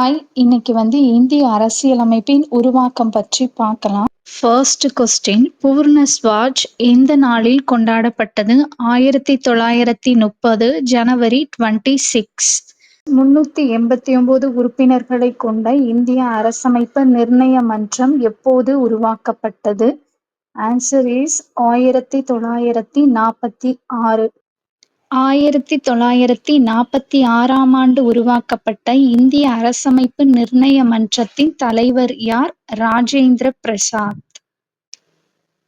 Hi இன்னைக்கு வந்து இந்திய அரசியலமைப்பின் உருவாக்கம் பற்றி பார்க்கலாம். ஃபர்ஸ்ட் கொஸ்டின் பூர்ண ஸ்வாஜ் எந்த நாளில் கொண்டாடப்பட்டது? ஆயிரத்தி தொள்ளாயிரத்தி முப்பது ஜனவரி டுவெண்ட்டி சிக்ஸ் முன்னூத்தி எண்பத்தி ஒன்பது உறுப்பினர்களை கொண்ட இந்திய அரசமைப்பு நிர்ணய மன்றம் எப்போது உருவாக்கப்பட்டது? ஆன்சர் இஸ் ஆயிரத்தி தொள்ளாயிரத்தி நாற்பத்தி ஆறு. ஆயிரத்தி தொள்ளாயிரத்தி நாற்பத்தி ஆறாம் ஆண்டு உருவாக்கப்பட்ட இந்திய அரசமைப்பு நிர்ணய மன்றத்தின் தலைவர் யார்? ராஜேந்திர பிரசாத்.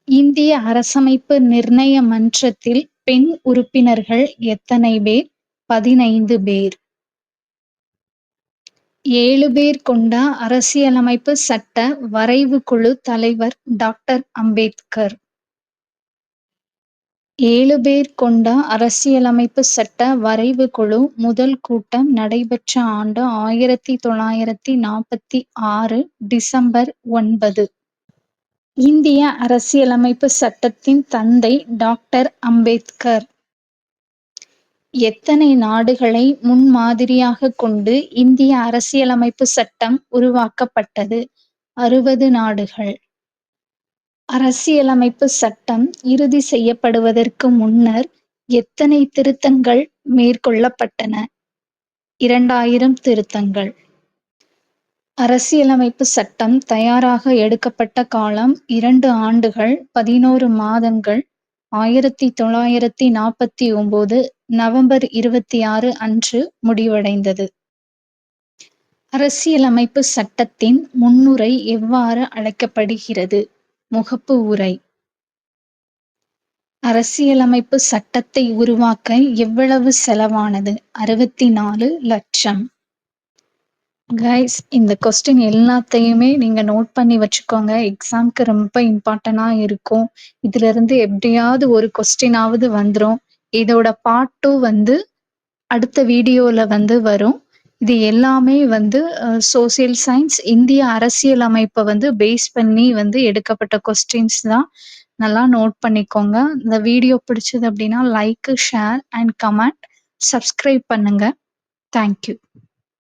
இந்திய அரசமைப்பு நிர்ணய மன்றத்தில் பெண் உறுப்பினர்கள் எத்தனை பேர்? பதினைந்து பேர். ஏழு பேர் கொண்ட அரசியலமைப்பு சட்ட வரைவு குழு தலைவர் டாக்டர் அம்பேத்கர். ஏழு பேர் கொண்ட அரசியலமைப்பு சட்ட வரைவு குழு முதல் கூட்டம் நடைபெற்ற ஆண்டு ஆயிரத்தி தொள்ளாயிரத்தி நாற்பத்தி ஆறு டிசம்பர் ஒன்பது. இந்திய அரசியலமைப்பு சட்டத்தின் தந்தை டாக்டர் அம்பேத்கர். எத்தனை நாடுகளை முன்மாதிரியாக கொண்டு இந்திய அரசியலமைப்பு சட்டம் உருவாக்கப்பட்டது? அறுபது நாடுகள். அரசியலமைப்பு சட்டம் இறுதி செய்யப்படுவதற்கு முன்னர் எத்தனை திருத்தங்கள் மேற்கொள்ளப்பட்டன? இரண்டாயிரம் திருத்தங்கள். அரசியலமைப்பு சட்டம் தயாராக எடுக்கப்பட்ட காலம் இரண்டு ஆண்டுகள் பதினோரு மாதங்கள். ஆயிரத்தி தொள்ளாயிரத்தி நாற்பத்தி ஒன்பது நவம்பர் இருபத்தி ஆறு அன்று முடிவடைந்தது. அரசியலமைப்பு சட்டத்தின் முன்னுரை எவ்வாறு அழைக்கப்படுகிறது? முகப்பு உரை அரசியலமைப்பு சட்டத்தை உருவாக்க எவ்வளவு செலவானது? அறுபத்தி நாலு லட்சம். கைஸ் இந்த கொஸ்டின் எல்லாத்தையுமே நீங்க நோட் பண்ணி வச்சுக்கோங்க. எக்ஸாம்க்கு ரொம்ப இம்பார்ட்டண்டா இருக்கும். இதுல இருந்து எப்படியாவது ஒரு கொஸ்டினாவது வந்துடும் இதோட பார்ட் டூ வந்து அடுத்த வீடியோல வந்து வரும். இது எல்லாமே வந்து சோசியல் சயின்ஸ் இந்திய அரசியலமைப்பை வந்து பேஸ் பண்ணி வந்து எடுக்கப்பட்ட கொஸ்டின்ஸ் தான். நல்லா நோட் பண்ணிக்கோங்க. இந்த வீடியோ பிடிச்சது அப்படின்னா like share and comment subscribe பண்ணுங்க. Thank you